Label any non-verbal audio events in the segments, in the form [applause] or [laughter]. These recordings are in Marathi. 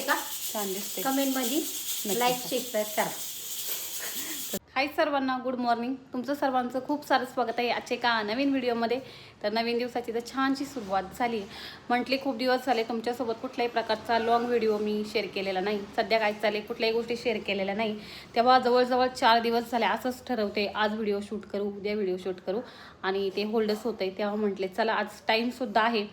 का? छान दिसते कमेंटमध्ये लाईक. शेअर करा. हाय सर्वांना गुड मॉर्निंग तुमचं सर्वांचं खूप सारं स्वागत आहे आजच्या एका नवीन व्हिडिओमध्ये तर नवीन दिवसाची तर छानशी सुरुवात झाली. म्हटली खूप दिवस झाले तुमच्यासोबत कुठल्याही प्रकारचा लॉंग व्हिडिओ मी शेअर केलेला नाही. सध्या काय चालेल कुठल्याही गोष्टी शेअर केलेल्या नाही. तेव्हा जवळजवळ चार दिवस झाले असंच ठरवते आज व्हिडिओ शूट करू उद्या व्हिडिओ शूट करू. आणि ते होल्डच होतं आहे तेव्हा म्हटले चला आज टाईमसुद्धा आहे.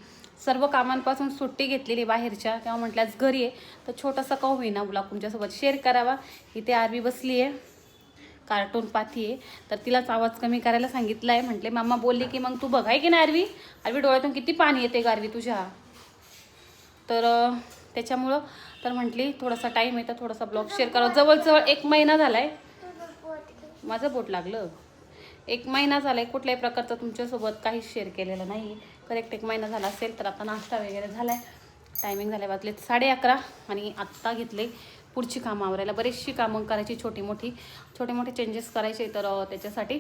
सर्व कामांपासून सुट्टी घेतलेली बाहेरच्या तेव्हा म्हटल्यास घरी आहे. तर छोटासा का होईना ब्लॉग तुमच्यासोबत शेअर करावा. इथे आरवी बसली आहे. कार्टून पाथी आहे. तर तिलाच आवाज कमी करायला सांगितला आहे. म्हटले मामा बोलले की मग तू बघाय की नाही आरवी? आरवी डोळ्यातून किती पाणी येते गारवी तुझ्या? तर त्याच्यामुळं तर म्हटली थोडासा टाईम आहे तर थोडासा ब्लॉग शेअर करावा जवळजवळ एक महिना झाला आहे माझं बोट लागलं. एक महिना झाला आहे कुठल्याही प्रकारचं तुमच्यासोबत काहीच शेअर केलेलं नाही. तर एक एक महिना झाला असेल तर आता नाश्ता वगैरे झाला आहे टायमिंग झाले वाजले साडे अकरा आणि आत्ता घेतले पुढची कामं आवरायला. बरीचशी कामं करायची छोटी मोठी. छोटे मोठे चेंजेस करायचे तर त्याच्यासाठी.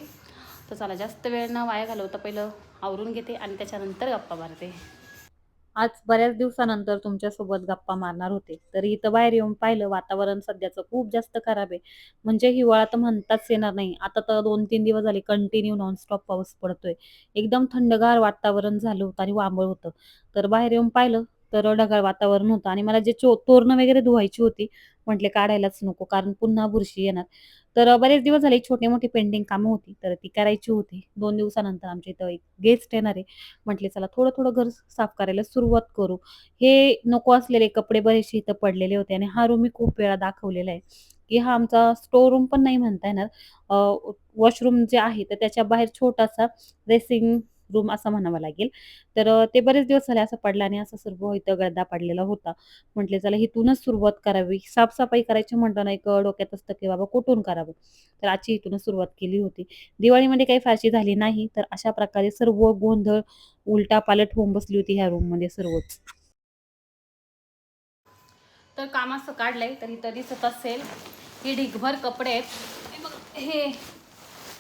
तर चला जास्त वेळ न वाया घालवता पहिलं आवरून घेते आणि त्याच्यानंतर गप्पा मारते. आज बऱ्याच दिवसानंतर तुमच्यासोबत गप्पा मारणार होते. तरी इथं बाहेर येऊन पाहिलं वातावरण सध्याचं खूप जास्त खराब आहे. म्हणजे हिवाळा तर म्हणताच येणार नाही. आता तर दोन तीन दिवस झाले कंटिन्यू नॉनस्टॉप पाऊस पडतोय. एकदम थंडगार वातावरण झालं होतं आणि वांबळ होतं. तर बाहेर येऊन पाहिलं तर ढगाळ वातावरण होतं. आणि मला जे चो तोरणं वगैरे धुवायची होती म्हटले काढायलाच नको कारण पुन्हा बुरशी येणार. तर बरेच दिवस झाले छोटे मोठी पेंडिंग कामं होती तर ती करायची होती. दोन दिवसानंतर आमच्या इथं एक गेस्ट येणार आहे. म्हटले चला थोडं थोडं घर साफ करायला सुरुवात करू. हे नको असलेले कपडे बरेचसे इथं पडलेले होते आणि हा रूम मी खूप वेळा दाखवलेला आहे की हा आमचा स्टोर रूम पण नाही म्हणता येणार. वॉशरूम जे आहे तर त्याच्या बाहेर छोटासा ड्रेसिंग रूम असं म्हणावं लागेल. तर ते बरेच दिवस झाले असं पडलं आणि असं सर्व इथं गडदा पडलेला होता. म्हटले चला इथूनच सुरुवात करावी. साफसफाई करायची म्हणताना एक डोक्यात असतं की बाबा कुठून करावं? तर आजची इथूनच सुरुवात केली होती. दिवाळीमध्ये काही फारशी झाली नाही तर अशा प्रकारे सर्व गोंधळ उलटा पालट होऊन बसली होती ह्या रूममध्ये सर्वच. तर काम असं काढलंय तर इथं दिसत असेल हे ढिगभर कपडे आहेत. हे हे.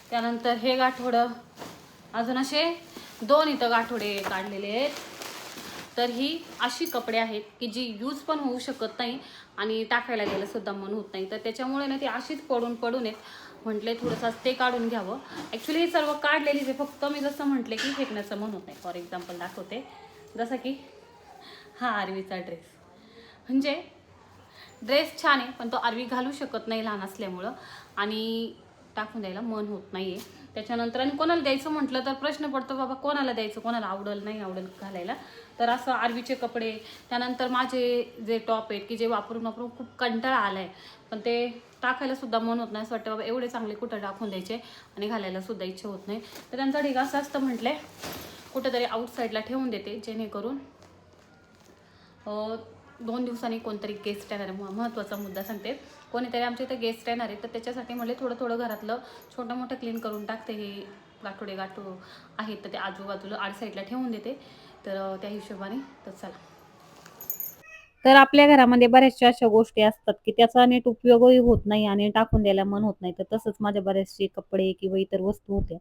त्यानंतर हे गाठोडं. अजून असे दोन इथं गाठोडे काढलेले आहेत. तर ही अशी कपडे आहेत की जी यूज पण होऊ शकत नाही आणि टाकायला गेलं सुद्धा मन होत नाही. तर त्याच्यामुळे ना ती अशीच पडून पडून आहेत. म्हटले थोडंसं ते काढून घ्यावं. ॲक्च्युली हे सर्व काढलेलीच आहे फक्त मी जसं म्हटले की फेकण्याचं मन होत नाही. फॉर एक्झाम्पल दाखवते. जसं की हा आरवीचा ड्रेस म्हणजे ड्रेस छान आहे पण तो आरवी घालू शकत नाही लहान असल्यामुळं. आणि टाकून द्यायला मन होत नाही आहे त्याच्यानंतर आणि कोणाला द्यायचं म्हटलं तर प्रश्न पडतो बाबा कोणाला द्यायचं? कोणाला आवडेल नाही आवडेल घालायला? तर असं आरवीचे कपडे त्यानंतर माझे जे टॉप आहेत की जे वापरून वापरून खूप कंटाळा आला आहे पण ते टाकायला सुद्धा मन होत नाही. असं वाटतं बाबा एवढे चांगले कुठं टाकून द्यायचे? आणि घालायला सुद्धा इच्छा होत नाही. तर त्यांचा ढिगा असं असतं म्हटलंय. कुठेतरी आउटसाईडला ठेवून देते जेणेकरून दोन दिवसांनी कोणतरी गेस्ट येणार आहे. महत्त्वाचा मुद्दा सांगते. कोणीतरी आमच्या इथं गेस्ट येणार आहे तर त्याच्यासाठी म्हणले थोडं थोडं घरातलं छोटं मोठं क्लीन करून टाकते हे गाठोडे गाठो आहेत तर ते आजूबाजूला आड साईडला ठेवून देते. तर त्या हिशोबाने तर चला. तर आपल्या घरामध्ये बऱ्याचशा अशा गोष्टी असतात की त्याचा नीट उपयोगही होत नाही आणि टाकून द्यायला मन होत नाही. तर तसंच माझ्या बरेचसे कपडे किंवा इतर वस्तू होत्या.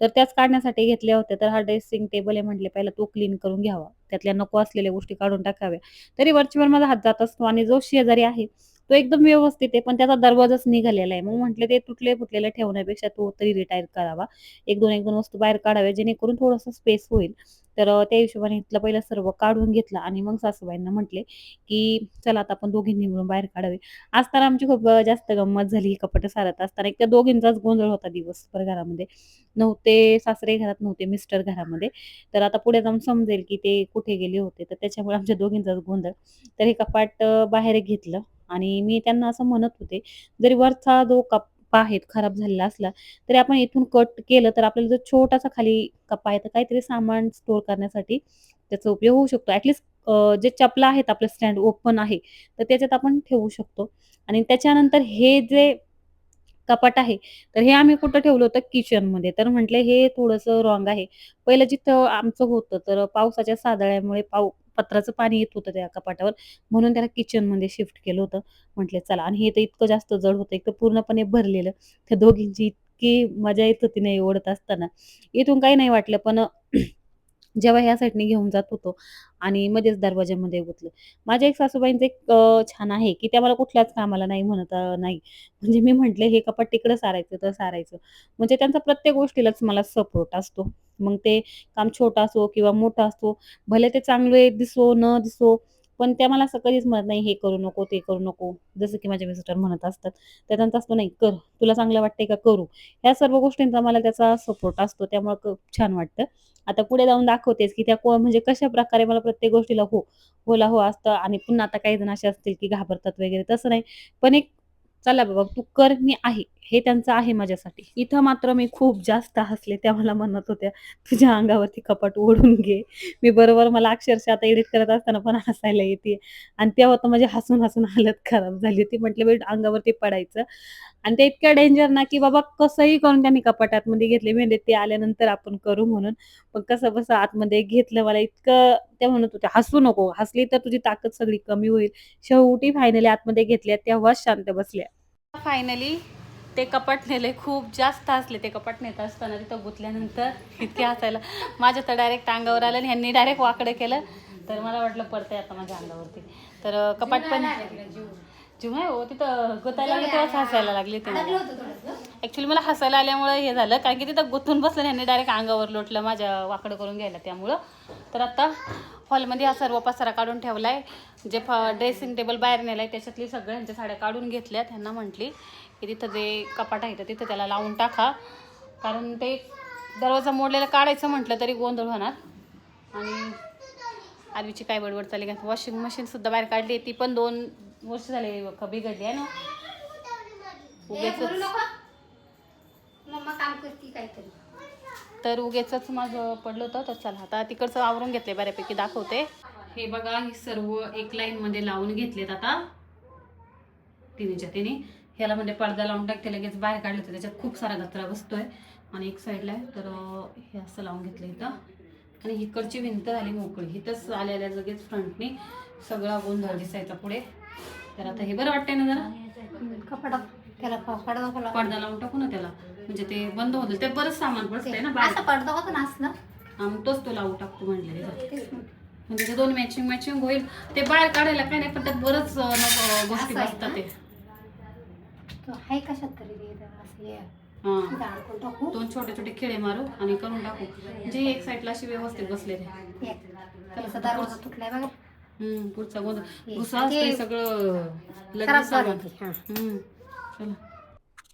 तर त्याच काढण्यासाठी घेतल्या होत्या तर हा ड्रेसिंग टेबल आहे म्हटले पहिला तो क्लीन करून घ्यावा. त्यातल्या नको असलेल्या गोष्टी काढून टाकाव्या. तरी वरचीवर माझा हात जात असतो आणि जो शेजारी आहे तो एकदम व्यवस्थित आहे पण त्याचा दरवाजाच निघालेला आहे. मग म्हटलं ते तुटले फुटलेले ठेवण्यापेक्षा तो तरी रिटायर करावा. एक दोन एक दोन वस्तू बाहेर काढाव्या जेणेकरून थोडासा स्पेस होईल. तर त्या हिशोबाने इथलं पहिलं सर्व काढून घेतलं आणि मग सासूबाईंना म्हटले की चला आता आपण दोघींनी मिळून बाहेर काढावे. आज तर आमची खूप जास्त गंमत झाली कपट सारत असताना. एक त्या दोघींचाच गोंधळ होता दिवसभर घरामध्ये. नव्हते सासरे घरात नव्हते मिस्टर घरामध्ये. तर आता पुढे जाऊन समजेल की ते कुठे गेले होते. तर त्याच्यामुळे आमच्या दोघींचाच गोंधळ. तर हे कपाट बाहेर घेतलं आणि मी त्यांना असं म्हणत होते जरी वरचा जो कप कप्पा आहेत खराब झालेला असला तरी आपण इथून कट केलं तर आपल्याला जो छोटासा खाली कप्पा आहे तर काहीतरी सामान स्टोअर करण्यासाठी त्याचा उपयोग होऊ शकतो. ऍटलिस्ट जे चपला आहेत आपलं स्टँड ओपन आहे तर त्याच्यात आपण ठेवू शकतो. आणि त्याच्यानंतर हे जे कपाट आहे तर हे आम्ही कुठं ठेवलं होतं? किचनमध्ये तर म्हटलं हे थोडंसं रॉंग आहे. पहिलं जिथं आमचं होतं तर पावसाच्या सादळ्यामुळे पाऊ पत्राचं पाणी येत होतं त्या कपाटावर. म्हणून त्याला किचनमध्ये शिफ्ट केलं होतं. म्हटलं चला. आणि हे तर इतकं जास्त जड होतं एक तर पूर्णपणे भरलेलं. त्या दोघींची इतकी मजा येत होती नाही ओढत असताना. इथून काही नाही वाटलं पण जेव्हा ह्या साईडने घेऊन जात होतो आणि मध्येच दरवाज्यामध्ये गुतलं. माझ्या एक सासूबाईंचं एक छान आहे की त्या मला कुठल्याच कामाला नाही म्हणत नाही. म्हणजे मी म्हटले हे कपाट तिकडं सारायचं तर सारायचं. म्हणजे त्यांचा प्रत्येक गोष्टीलाच मला सपोर्ट असतो. मग ते काम छोटं असो किंवा मोठं असो भले ते चांगले दिसो न दिसो पण त्या मला असं कधीच म्हणत नाही हे करू नको ते करू नको. जसं की माझे मिस्टर म्हणत असतात. तर त्यांचा असतो नाही कर तुला चांगलं वाटतंय का करू. ह्या सर्व गोष्टींचा मला त्याचा सपोर्ट असतो त्यामुळे खूप छान वाटतं. आता पुढे जाऊन दाखवतेच की त्या को म्हणजे कशा प्रकारे मला प्रत्येक गोष्टीला हो होला हो असतं आणि पुन्हा आता काही जण असे असतील की घाबरतात वगैरे तसं नाही. पण एक चला बाबा तू कर मी आहे. हे त्यांचं आहे माझ्यासाठी. इथं मात्र मी खूप जास्त हसले त्या मला म्हणत होत्या तुझ्या अंगावरती कपाट ओढून घे. मी बरोबर मला अक्षरशः आता एडिट करत असताना पण हसायला येते. आणि तेव्हा तर माझी हसून हसून हालत खराब झाली होती. म्हटलं बाई अंगावरती पडायचं. आणि ते इतक्या डेंजर ना की बाबा कसंही करून त्यांनी कपाट आतमध्ये घेतले म्हणजे ते आल्यानंतर आपण करू म्हणून. पण कसं बसं आतमध्ये घेतलं मला इतकं त्या म्हणत होत्या हसू नको. हसली तर तुझी ताकद सगळी कमी होईल. शेवटी फायनली आतमध्ये घेतल्या तेव्हाच शांत बसल्या. फायनली ते कपाट नेले खूप जास्त हसले. ते कपाट नेत असताना तिथं गुतल्यानंतर इतके हसायला. माझ्या तर डायरेक्ट अंगावर आलं आणि ह्यांनी डायरेक्ट वाकडं केलं. तर मला वाटलं पडतंय आता माझ्या अंगावरती. तर कपाट पण जीव नाही हो तिथं गुतायला लागलं तेव्हाच हसायला लागली ते ॲक्च्युली मला हसायला आल्यामुळे हे झालं कारण की तिथं गुंतून बसलं ह्यांनी डायरेक्ट अंगावर लोटलं माझ्या वाकडं करून घ्यायला त्यामुळं. तर आता हॉलमध्ये हा सर्व पसारा काढून ठेवला आहे जे फ ड्रेसिंग टेबल बाहेर नेलं आहे त्याच्यातली सगळ्यांच्या साड्या काढून घेतल्या त्यांना म्हटली की तिथं जे कपाट आहे तर तिथं त्याला लावून टाका. कारण ते दरवाजा मोडलेला काढायचं म्हटलं तरी गोंधळ होणार. आणि आरवीची काय बडबड चालली का? वॉशिंग मशीनसुद्धा बाहेर काढली ती पण दोन वर्ष झाले बिघडली आहे ना. उगेच तर उगेच माझं पडलं होतं तर चला आता तिकडचं आवरून घेतले बऱ्यापैकी दाखवते. हे बघा हे सर्व एक लाईन मध्ये लावून घेतलेत आता. तिन्हीच्या तिन्ही. ह्याला म्हणजे पडदा लावून टाकते लगेच बाहेर काढले तर त्याच्यात खूप सारा कचरा बसतोय. आणि एक साईडला आहे तर हे असं लावून घेतलं इथं. आणि इकडची भिंत झाली मोकळी. इथंच आलेल्या लगेच फ्रंटनी सगळा गोंधळ दिसायचा पुढे. तर आता हे बरं वाटतंय ना जरा? कपडा. त्याला पडदा लावून टाकू. ना त्याला. म्हणजे ते बंद होतं. ते बरंच सामान बसतंय ना असं बाहेर पडदा होतं ना असं तोच तो लावून टाकतो म्हणले तेच म्हणते. म्हणजे ते दोन मॅचिंग मॅचिंग होईल. ते बाहेर काढायला काय नाही पण त्यात बरंच गोष्टी बसतात? ते. तो कशात तरी असं हे. हा टाकू. दोन छोटे छोटे खिळे मारू आणि करून टाकू. म्हणजे एक साईडला अशी व्यवस्थित बसले ते एक. त्याचा दरवाजा तुटलाय बघा. हम्म पुढचा गोंधळ. हे, असतंय ते सगळं. खराब लगेच सामान. झालं ते, हा. हम्म चला.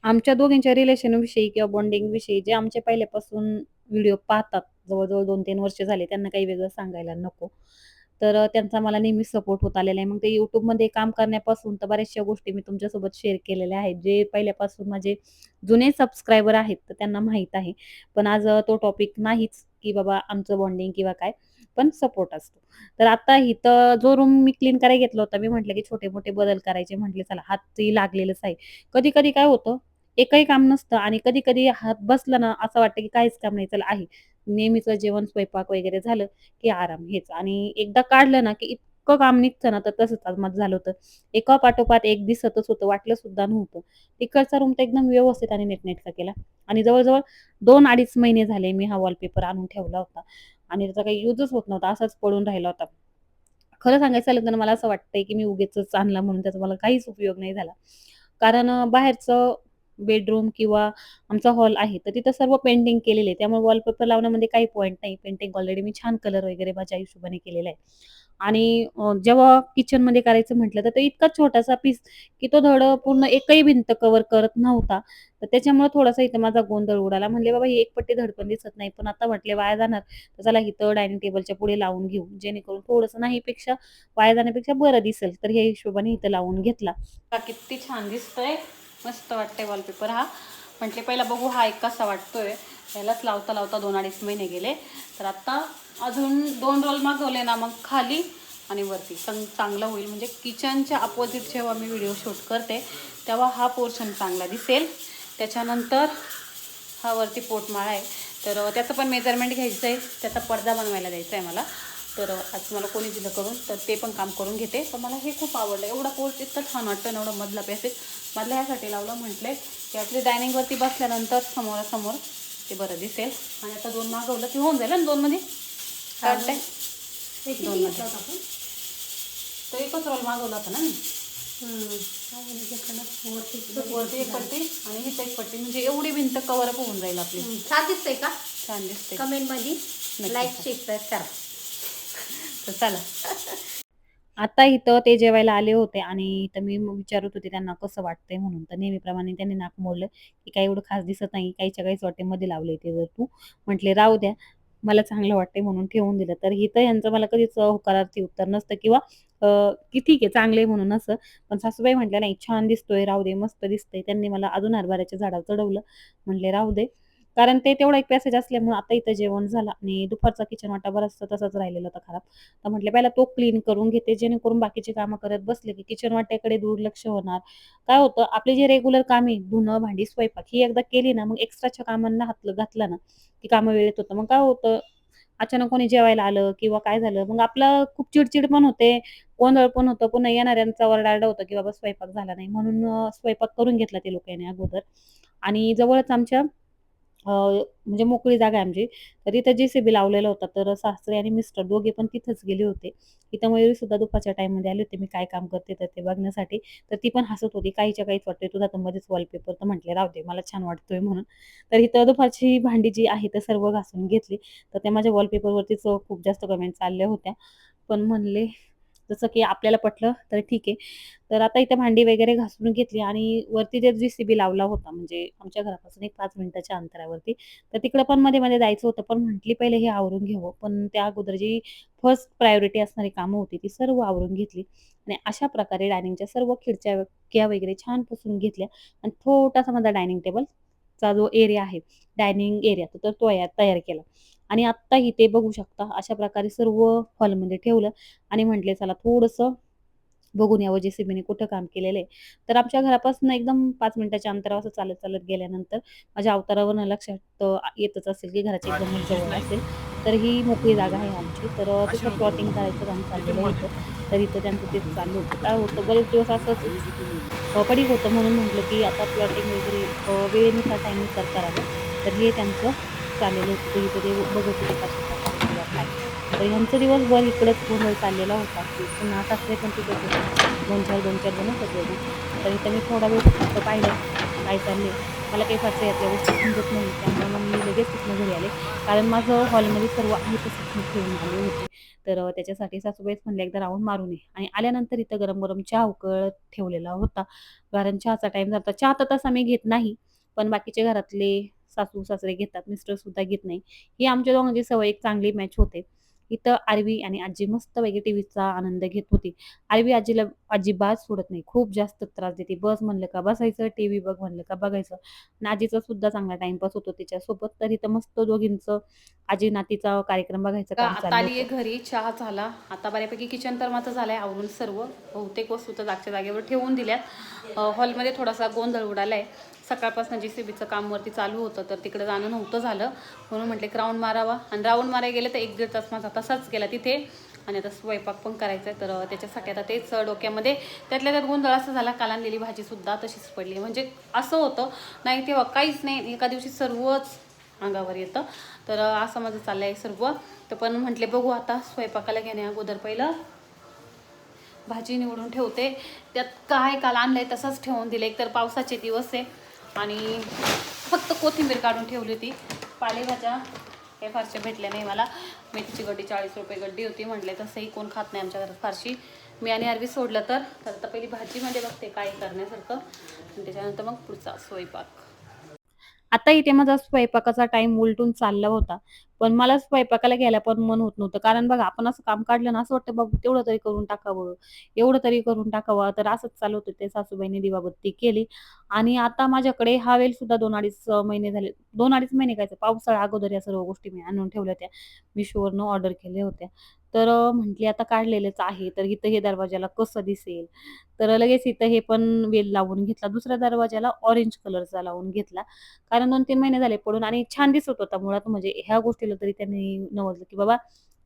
आमच्या दोघींच्या रिलेशन विषयी किंवा बॉन्डिंग विषयी जे आमचे पहिल्यापासून व्हिडिओ पाहतात जवळजवळ दोन तीन वर्ष झाले त्यांना काही वेगळं सांगायला नको. तर त्यांचा मला नेहमी सपोर्ट होत आलेला आहे. मग ते यूट्यूबमध्ये काम करण्यापासून तर बऱ्याचशा गोष्टी मी तुमच्यासोबत शेअर केलेल्या आहेत. जे पहिल्यापासून माझे जुने सबस्क्रायबर आहेत तर त्यांना माहीत आहे. पण आज तो टॉपिक नाहीच की बाबा आमचं बॉन्डिंग किंवा काय पण सपोर्ट असतो. तर आता इथं जो रूम मी क्लीन करायला घेतला होता मी म्हटलं की छोटे मोठे बदल करायचे म्हटले चला हातही लागलेलंच आहे. कधी कधी काय होतं एकही काम नसतं आणि कधी कधी हात बसला ना असं वाटतं की काहीच काम नाही चला आहे. नेहमीचं जेवण स्वयंपाक वगैरे झालं की आराम हेच. आणि एकदा काढलं ना की इतकं काम निघतं ना तर तसंच आज माझं झालं होतं. एका पाठोपाठ एक दिसतच होतं वाटलं सुद्धा नव्हतं. तिकडचा रूम तर एकदम व्यवस्थित आणि नेटनेटचा केला. आणि जवळजवळ दोन अडीच महिने झाले मी हा वॉलपेपर आणून ठेवला होता. आणि त्याचा काही युजच होत नव्हता असाच पडून राहिला होता. खरं सांगायचं झालं तर मला असं वाटतंय की मी उगेच आणला म्हणून त्याचा मला काहीच उपयोग नाही झाला. कारण बाहेरचं बेडरूम किंवा आमचा हॉल आहे तर तिथं सर्व पेंटिंग केलेले आहे त्यामुळे वॉलपेपर लावण्यामध्ये काही पॉईंट नाही. पेंटिंग ऑलरेडी मी छान कलर वगैरे माझ्या हिशोबाने केलेला आहे. आणि जेव्हा किचनमध्ये करायचं म्हटलं तर तो इतका छोटासा पीस की तो धड पूर्ण एकही भिंत कव्हर करत नव्हता. तर त्याच्यामुळे थोडासा इथं माझा गोंधळ उडाला. म्हणले बाबा ही एक पट्टी धडपण दिसत नाही. पण आता म्हटले वाया जाणार. तर चला इथं डायनिंग टेबलच्या पुढे लावून घेऊ. जेणेकरून थोडंसं नाहीपेक्षा वाया जाण्यापेक्षा बरं दिसेल. तर ह्या हिशोबाने इथं लावून घेतला. किती छान दिसतोय. मस्त वाटतंय वॉलपेपर हा. म्हटले पहिला बघू हा एक कसा वाटतोय. यालाच लावता लावता दोन अडीच महिने गेले. तर आता अजून दोन रोल मागवले ना मग खाली आणि वरती. चांग चांगलं होईल. म्हणजे किचनच्या अपोजिट जेव्हा मी व्हिडिओ शूट करते तेव्हा हा पोर्शन चांगला दिसेल. त्याच्यानंतर हा वरती पोटमाळा आहे. तर त्याचं पण मेजरमेंट घ्यायचं आहे त्याचा पडदा बनवायला द्यायचा आहे मला. तर आज मला कोणी दिलं करून तर ते पण काम करून घेते. पण मला हे खूप आवडलं. एवढा पोर्च इतकं छान वाटतं ना एवढा मधला पॅसेज मधला ह्यासाठी लावलं म्हटले की आपली डायनिंगवरती बसल्यानंतर समोरासमोर ते बरं दिसेल. आणि आता दोन मागवलं की होऊन जाईल ना दोनमध्ये? किती दोन आपण? तो एकच रोल मागवला होता ना मी? वरती एक पट्टी आणि हिथं एक पट्टी. म्हणजे एवढी भिंत कवर अप होऊन जाईल आपली. छान दिसतंय का? छान दिसते कमेंटमध्ये नक्की लाईक. शेअर करा. तर चला. आता इथं ते जेवायला आले होते आणि इथं मी विचारत होते त्यांना कसं वाटतंय म्हणून. तर नेहमीप्रमाणे त्यांनी नाक मोडलं की काही एवढं खास दिसत नाही काहीच्या काहीच वाटते मध्ये लावले ते जर तू. म्हटले राहू द्या मला चांगलं वाटतंय म्हणून ठेवून दिलं. तर इथं यांचं मला कधीच होकारार्थी उत्तर नसतं किंवा की ठीक आहे चांगले आहे म्हणून असं. पण सासूबाई म्हटल्या नाही छान दिसतोय राहू दे मस्त दिसतंय. त्यांनी मला अजून हरभऱ्याच्या झाडावर चढवलं. म्हटले राहू दे. कारण ते तेवढा एक पॅसेज असल्यामुळे आता इथं जेवण झालं आणि दुपारचा किचन वाटा बराचसा तसाच राहिलेला होता खराब. तर म्हटलं पहिला तो क्लीन करून घेते जेणेकरून बाकीचे कामं करत बसले की किचन वाट्याकडे दुर्लक्ष होणार. काय होतं आपले जे रेग्युलर कामे धुणं भांडी स्वयंपाक ही एकदा केली ना मग एक्स्ट्राच्या कामांना हात घातला ना की कामं वेळेत होतं. मग काय होतं अचानक कोणी जेवायला आलं किंवा काय झालं मग आपलं खूप चिडचिड पण होते गोंधळ पण होतं पुन्हा येणाऱ्यांचा वरडारडा होतं की बाबा स्वयंपाक झाला नाही म्हणून स्वयंपाक करून घेतला ते लोकांनी अगोदर. आणि जवळच आमच्या म्हणजे मोकळी जागा आहे आमची. तर इथं जे सी बी लावलेला होता. तर सासरे आणि मिस्टर दोघे पण तिथंच गेले होते. इथं मयुरी सुद्धा दुपारच्या टाईममध्ये आले होते. मी काय काम करते तर ते बघण्यासाठी. तर ती पण हसत होती. काहीच्या काहीच वाटतंय. तुझा तर मध्येच वॉलपेपर तर म्हटले राहते मला छान वाटतोय म्हणून. तर इथं दुपारची भांडी जी आहे तर सर्व घासून घेतली. तर त्या माझ्या वॉलपेपरवरतीच खूप जास्त कमेंट चालल्या होत्या. पण म्हणले जसं की आपल्याला पटलं तर ठीक आहे. तर आता इथे भांडी वगैरे घासून घेतली आणि वरती जे जी सी बी लावला होता म्हणजे आमच्या घरापासून एक पाच मिनिटाच्या अंतरावरती तर तिकडं पण मध्ये मध्ये जायचं होतं पण म्हटली पहिले हे आवरून घेऊ. पण त्या अगोदर जी फर्स्ट प्रायोरिटी असणारी कामं होती ती सर्व आवरून घेतली. आणि अशा प्रकारे डायनिंगच्या सर्व खिडच्या किया वगैरे छान पुसून घेतल्या. आणि थोटासा माझा डायनिंग टेबलचा जो एरिया आहे डायनिंग एरिया तर तो या- तयार केला. आणि आत्ता इथे बघू शकता अशा प्रकारे सर्व हॉलमध्ये ठेवलं आणि म्हटले चला थोडंसं बघून यावं जे सीबीने कुठं काम केलेलं आहे. तर आमच्या घरापासून एकदम पाच मिनिटाच्या अंतरावर असं चालत चालत गेल्यानंतर माझ्या अवतारावरनं लक्षात येतच असेल की घराच्या एकदम जवळ असेल. तर ही मोकळी जागा आहे आमची. तर तिथं प्लॉटिंग करायचं काम चाललेलं होतं. तर इथं त्यांचं तेच चालू होतं. काय होतं बरेच दिवस असंच पडीक होतं म्हणून म्हटलं की आता प्लॉटिंग वगैरे वेळेनुसार टाईमनुसार करावं. तर हे त्यांचं चाललेले होते. ते इथे ते बघत होते कशा काय तर दिवसभर इकडंच गोंधळ चाललेला होता. पुन्हा सासरे पण तिकडे दोन चार दोन चार जण सगळे तर इथं मी थोडा वेळ फक्त पाहिलं. काय चालले मला काही फारसं यातल्या गोष्टी समजत नाही. त्यामुळे मग मी लगेच तिथनं घरी आले. कारण माझं हॉलमध्ये सर्व आहे तसं ठेवून आले होते. तर त्याच्यासाठी सासूबाईच म्हणले एकदा राऊंड मारून ये. आणि आल्यानंतर इथं गरम गरम चहा उकळत ठेवलेला होता. कारण चहाचा टाईम झाला चहा तर तसा मी घेत नाही. पण बाकीचे घरातले सासू सासरे घेतात मिस्टर सुद्धा घेत नाही. ही आमच्या दोघांची सवय एक चांगली मॅच होते. इथं आरवी आणि आजी मस्त पैकी टीव्हीचा आनंद घेत होती. आरवी आजीला अजिबात सोडत नाही. खूप जास्त त्रास देते. बस म्हणलं का बसायचं टीव्ही बघ म्हणलं का बघायचं. आणि आजीचा सुद्धा चांगला टाइमपास होतो तिच्यासोबत. तर इथं मस्त दोघींचं आजी नातीचा कार्यक्रम बघायचं काम आता आली होतं. घरी. चहा झाला. आता बऱ्यापैकी किचन तर माझं झालंय. आवरून सर्व बहुतेक वस्तू तर जागच्या जागेवर ठेवून दिल्यात. हॉलमध्ये थोडासा गोंधळ उडालाय. सकाळपासून जे सी बीचं काम वरती चालू होतं तर तिकडे जाणं नव्हतं झालं. म्हणून म्हटले एक राऊंड मारावा. आणि राऊंड मारायला गेलं तर एक दीड तास माझा तसाच गेला तिथे. आणि आता स्वयंपाक पण करायचा आहे तर त्याच्यासाठी आता तेच डोक्यामध्ये त्यातल्या त्यात गोंधळ असं झाला काल आणलेली भाजीसुद्धा तशीच पडली. म्हणजे असं होतं नाही तेव्हा काहीच नाही एका दिवशी सर्वच अंगावर येतं. तर असं माझं चाललं आहे सर्व. तर पण म्हटले बघू आता स्वयंपाकाला घेण्या अगोदर पहिलं भाजी निवडून ठेवते. त्यात काय काल आणलं आहे तसंच ठेवून दिलं एक तर पावसाचे दिवस आहे आणि फक्त कोथिंबीर काढून ठेवली होती. पालेभाज्या काही फारशा भेटल्या नाही मला. मेथीची गड्डी चाळीस रुपये गड्डी होती. म्हटले तसंही कोण खात नाही आमच्या घरात फारशी. मी आणि अरवी सोडलं तर. तर आता पहिली भाजीमध्ये म्हणजे बघते काय करण्यासारखं. आणि त्याच्यानंतर मग पुढचा स्वयंपाक. आता इथे माझा स्वयंपाकाचा टाइम उलटून चालला होता. पण मला स्वयंपाकाला घ्यायला पण मन होत नव्हतं. कारण बघा आपण असं काम काढलं ना असं वाटतं बाबू तेवढं तरी करून टाकावं. एवढं तरी करून टाकावं. तर असंच चालू होतं. ते सासूबाईने दिवाबत्ती केली. आणि आता माझ्याकडे हा वेल सुद्धा दोन अडीच महिने झाले. दोन अडीच महिने काय पावसाळा अगोदर या सर्व गोष्टी मी आणून ठेवल्या होत्या. मिशोवरनं ऑर्डर केल्या होत्या. तर म्हटली आता काढलेलंच आहे तर इथं हे दरवाजाला कसं दिसेल? तर लगेच इथं हे पण वेल लावून घेतला दुसऱ्या दरवाजाला ऑरेंज कलरचा लावून घेतला. कारण दोन तीन महिने झाले पडून आणि छान दिसत होता मुळात म्हणजे ह्या गोष्टीला तरी त्यांनी नवजलं की बाबा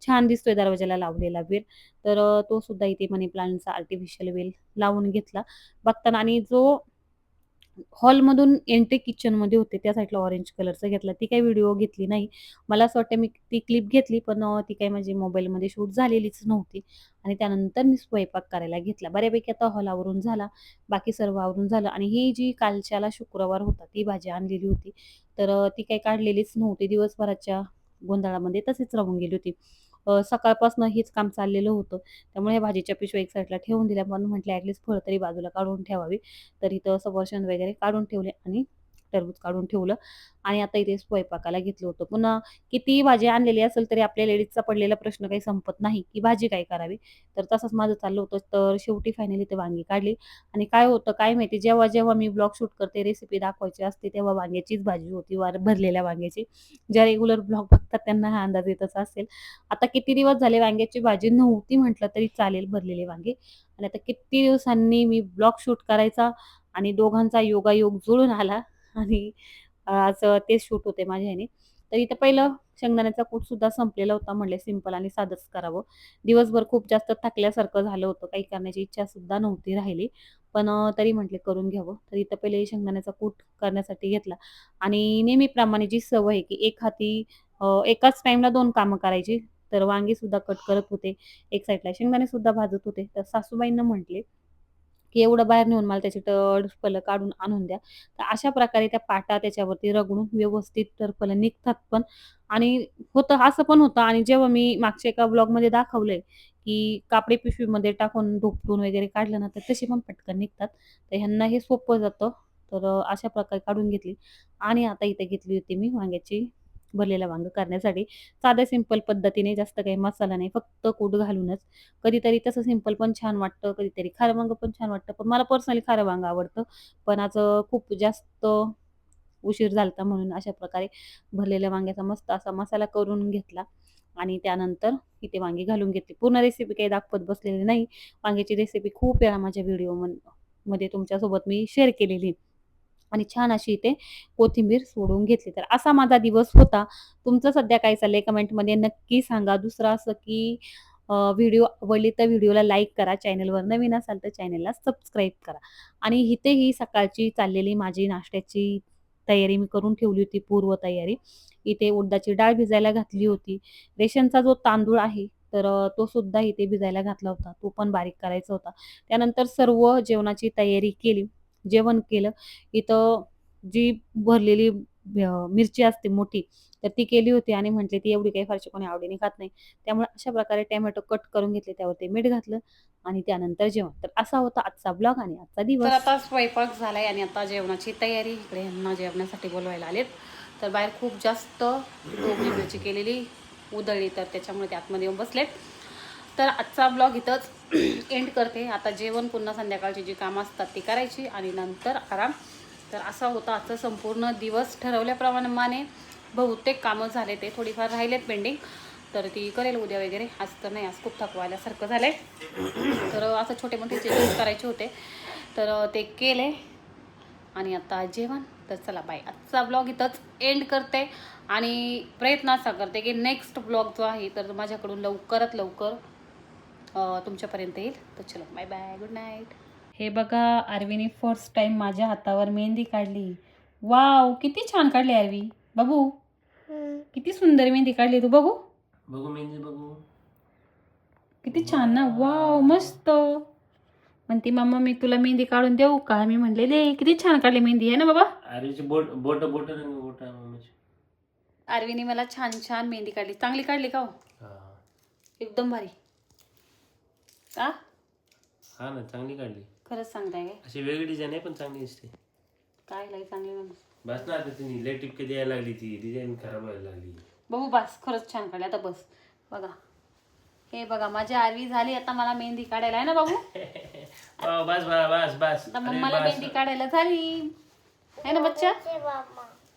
छान दिसतोय दरवाजाला लावलेला वेल. तर तो सुद्धा इथे मनी प्लांटचा आर्टिफिशियल वेल लावून घेतला. बघताना आणि जो हॉलमधून एंट्री किचनमध्ये होते त्या साईडला ऑरेंज कलरचा घेतला. ती काही व्हिडिओ घेतली नाही. मला असं वाटतं मी ती क्लिप घेतली पण ती काही माझी मोबाईलमध्ये शूट झालेलीच नव्हती. आणि त्यानंतर मी स्वयंपाक करायला घेतला. बऱ्यापैकी आता हॉल आवरून झाला. बाकी सर्व आवरून झालं. आणि ही जी कालच्याला शुक्रवार होता ती भाजी आणलेली होती. तर ती काही काढलेलीच नव्हती. दिवसभराच्या गोंधळामध्ये तसेच राहून गेली होती. सकाळपासून हेच काम चाललेलं होतं. त्यामुळे ह्या भाजीच्या पिशव्या एक साईडला ठेवून दिल्या. म्हणून म्हटलं ॲटलिस्ट फळं तरी बाजूला काढून ठेवावी. तर इथं सफरचंद वगैरे काढून ठेवले आणि टरबूज काढून ठेवलं. आणि आता इथे स्वयंपाकाला घेतलं होतं. पुन्हा कितीही भाजी आणलेली असेल तरी आपल्या लेडीजचा पडलेला प्रश्न काही संपत नाही की भाजी काय करावी? तर तसंच माझं चाललं होतं. तर शेवटी फायनली ते वांगी काढली. आणि काय होतं काय माहिती जेव्हा जेव्हा मी ब्लॉग शूट करते रेसिपी दाखवायची असते तेव्हा वांग्याचीच भाजी होती वार भरलेल्या वांग्याची. ज्या रेग्युलर ब्लॉग बघतात त्यांना हा अंदाज येतच असेल. आता किती दिवस झाले वांग्याची भाजी नव्हती म्हटलं तरी चालेल भरलेले वांगे. आणि आता किती दिवसांनी मी ब्लॉग शूट करायचा आणि दोघांचा योगायोग जुळून आला. आणि आज ते शूट होते माझ्या ह्याने. तर इथं पहिलं शेंगदाण्याचा कूट सुद्धा संपलेला होता म्हणले सिंपल आणि साधंच करावं. दिवसभर खूप जास्त थकल्यासारखं झालं होतं काही करण्याची इच्छा सुद्धा नव्हती राहिली. पण तरी म्हटले करून घ्यावं. तर इथं पहिले शेंगदाण्याचा कूट करण्यासाठी घेतला. आणि नेहमीप्रमाणे जी सवय आहे की एक हाती एकाच टाइमला दोन कामं करायची तर वांगी सुद्धा कट करत होते. एक साईडला शेंगदाणे सुद्धा भाजत होते. तर सासूबाईंना म्हटले की एवढं बाहेर नेऊन मला त्याची टड काढून आणून द्या. तर अशा प्रकारे त्या पाटा त्याच्यावरती रगडून व्यवस्थित तर निघतात पण. आणि होतं असं पण होतं. आणि जेव्हा मी मागच्या एका ब्लॉगमध्ये दाखवलंय की कापडी पिशवीमध्ये टाकून धुपटून वगैरे काढलं ना तर तसे पण पटकन निघतात. तर ह्यांना हे सोपं जातं. तर अशा प्रकारे काढून घेतली. आणि आता इथे घेतली होती मी वांग्याची भरलेलं वांग करण्यासाठी. साध्या सिंपल पद्धतीने जास्त काही मसाला नाही फक्त कूट घालूनच. कधीतरी तसं सिंपल पण छान वाटतं कधीतरी खारं वांग पण छान वाटतं. पण मला पर्सनली खारं वांग आवडतं. पण आज खूप जास्त उशीर झालता म्हणून अशा प्रकारे भरलेल्या वांग्याचा मस्त असा मसाला करून घेतला. आणि त्यानंतर इथे वांगी घालून घेतली. पूर्ण रेसिपी काही दाखवत बसलेली नाही. वांग्याची रेसिपी खूप वेळा माझ्या व्हिडिओमध्ये तुमच्यासोबत मी शेअर केलेली. आणि छान अशी इथे कोथिंबीर सोडून घेतली. तर असा माझा दिवस होता. तुमचं सध्या काय चाललंय कमेंटमध्ये नक्की सांगा. दुसरं असं की व्हिडिओ आवडली तर व्हिडिओला लाईक करा. चॅनलवर नवीन असाल तर चॅनलला सबस्क्राईब करा. आणि इथे ही सकाळची चाललेली माझी नाश्त्याची तयारी मी करून ठेवली होती पूर्व तयारी. इथे उडदाची डाळ भिजायला घातली होती. रेशनचा जो तांदूळ आहे तर तो सुद्धा इथे भिजायला घातला होता. तो पण बारीक करायचा होता. त्यानंतर सर्व जेवणाची तयारी केली. जेवण केलं. इथं जी भरलेली मिरची असते मोठी तर ती केली होती आणि म्हटले ती एवढी काही फारशी कोणी आवडीने खात नाही. त्यामुळे अशा प्रकारे टॅमॅटो कट करून घेतले त्यावरती मीठ घातलं आणि त्यानंतर जेवण. तर असा होता आजचा ब्लॉग आणि आजचा तर दिवस. आता स्वयंपाक झालाय आणि आता जेवणाची तयारी. इकडे यांना जेवणासाठी बोलवायला आलेत. तर बाहेर खूप जास्त मिरची केलेली उधळली तर त्याच्यामुळे ते आतमध्ये येऊन बसलेत. तर आजचा ब्लॉग इथंच एंड करते. आता जेवण पुन्हा संध्याकाळची जी कामं असतात ती करायची आणि नंतर आराम. तर असा होता आजचा संपूर्ण दिवस ठरवल्याप्रमाणे माने. बहुतेक कामं झाले ते थोडीफार राहिलेत पेंडिंग तर ती करेल उद्या वगैरे. आज तर नाही आज खूप थकवायल्यासारखं झालंय. तर असं छोटे मोठे चेंजेस करायचे होते. तर ते केले. आणि आता जेवण. तर चला बाय. आजचा ब्लॉग इथंच एंड करते. आणि प्रयत्न असा करते की नेक्स्ट ब्लॉग जो आहे तर माझ्याकडून लवकरात लवकर तुमच्यापर्यंत येईल. तर चलो बाय बाय गुड नाईट हे बघा आरवीने फर्स्ट टाइम माझ्या हातावर मेहंदी काढली. वाव किती छान काढली आरवी बाबू किती सुंदर मेहंदी काढली तू बघू. बघू मेहंदी बघू. किती छान ना. वाव मस्त. म्हणते मम्मा मी तुला मेहंदी काढून देऊ का? मी म्हणले दे किती छान काढली मेहंदी आहे ना बाबा? बोट बोट बोट रंग बोट आहे मम्मीची आरवीने मला छान छान मेहंदी काढली. चांगली काढली का हो? हा. एकदम भारी. का? हा ना चांगली काढली. खरंच सांगताय काय? अशी वेगळी डिझाईन आहे पण चांगली दिसते. काय लई चांगली बस ना आता तिने लय टिपके द्यायला लागली ती. डिझाईन खराब व्हायला लागली. बघू बस खरंच छान काढली. आता बस बघा. हे बघा माझी आरवी झाली आता मला मेहंदी काढायला आहे ना बाबू? [laughs] अहो, बस बस बस बस. आता अरे मम्माला बस. मेहंदी काढायला झाली. आहे ना बच्चा?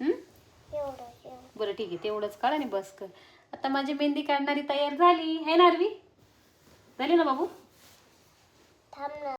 हं? बरं ठीक आहे तेवढंच काढ आणि बस कर. आता माझी मेहंदी काढणारी तयार झाली. आहे ना आरवी? झाली ना बाबू? ทำนะ